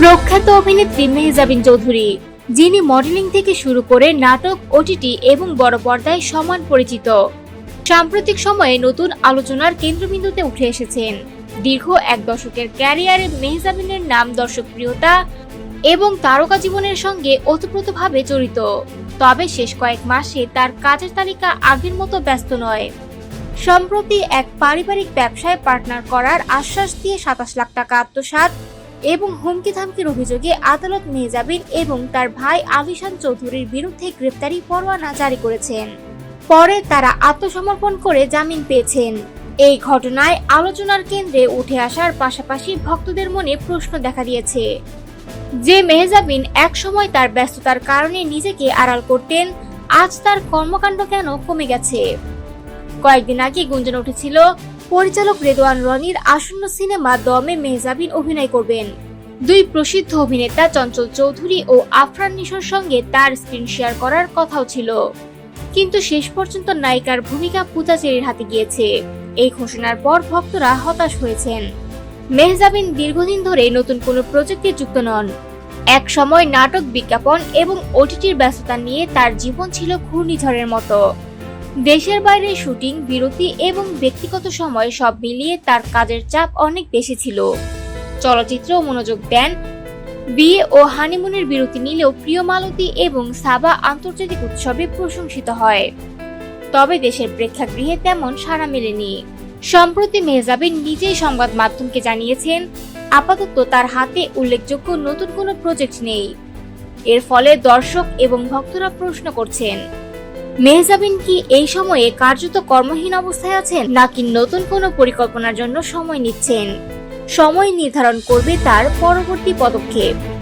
প্রখ্যাত অভিনেত্রী মেহজাবিন চৌধুরী, যিনি মডেলিং থেকে শুরু করে নাটক ওটিটি এবং বড় পর্দায় সমান পরিচিত। সাম্প্রতিক সময়ে নতুন আলোচনার কেন্দ্রবিন্দুতে উঠে এসেছেন। দীর্ঘ এক দশকের ক্যারিয়ারে মেহজাবিনের নাম দর্শকপ্রিয়তা এবং তারকা জীবনের সঙ্গে ওতপ্রোতভাবে জড়িত। তবে শেষ কয়েক মাসে তার কাজের তালিকা আগের মতো ব্যস্ত নয়। সম্প্রতি এক পারিবারিক ব্যবসায় পার্টনার করার আশ্বাস দিয়ে সাতাশ লাখ টাকা আত্মসাৎ এবং হুমকি ধামকির অভিযোগে আদালত মেহজাবিন এবং তার ভাই আলিশান চৌধুরীর বিরুদ্ধে গ্রেপ্তারি পরোয়ানা জারি করেছেন। পরে তারা আত্মসমর্পণ করে জামিন পেয়েছেন। এই ঘটনায় আলোচনার কেন্দ্রে উঠে আসার পাশাপাশি ভক্তদের মনে প্রশ্ন দেখা দিয়েছে। যে মেহজাবিন একসময় তার ব্যস্ততার কারণে নিজেকে আড়াল করতেন, আজ তার কর্মকাণ্ড কেন কমে গেছে? কয়েকদিন আগে গুঞ্জন উঠেছিল পরিচালক রেদওয়ান রনির আসন্ন সিনেমা দমে মেহজাবিন অভিনয় করবেন। দুই প্রসিদ্ধ অভিনেতা চঞ্চল চৌধুরী ও আফরান নিশোর সঙ্গে তার স্ক্রিন শেয়ার করার কথাও ছিল। কিন্তু শেষ পর্যন্ত নায়িকার ভূমিকা পূজাচেরির হাতে গিয়েছে। এই ঘোষণার পর ভক্তরা হতাশ হয়েছেন। মেহজাবিন দীর্ঘদিন ধরে নতুন কোনো প্রজেক্টে যুক্ত নন। এক সময় নাটক বিজ্ঞাপন এবং ওটিটির ব্যস্ততা নিয়ে তার জীবন ছিল ঘূর্ণিঝড়ের মতো। দেশের বাইরে শুটিং, বিরতি এবং ব্যক্তিগত সময় সব মিলিয়ে তার কাজের চাপ অনেক বেশি ছিল। চলচ্চিত্রেও মনোযোগ দেন, বিয়ে ও হানিমুনের বিরতি নিলেও প্রিয় মালতী এবং সাবা আন্তর্জাতিক উৎসবে প্রশংসিত হয়। তবে দেশের প্রেক্ষাগৃহে তেমন সাড়া মেলেনি। সম্প্রতি মেহজাবিন নিজেই সংবাদ মাধ্যমকে জানিয়েছেন, আপাতত তার হাতে উল্লেখযোগ্য নতুন কোনো প্রজেক্ট নেই। এর ফলে দর্শক এবং ভক্তরা প্রশ্ন করছেন মেহজাবিন কি এই সময়ে কার্যত কর্মহীন অবস্থায় আছেন, নাকি নতুন কোনো পরিকল্পনার জন্য সময় নিচ্ছেন? সময় নির্ধারণ করবে তার পরবর্তী পদক্ষেপ।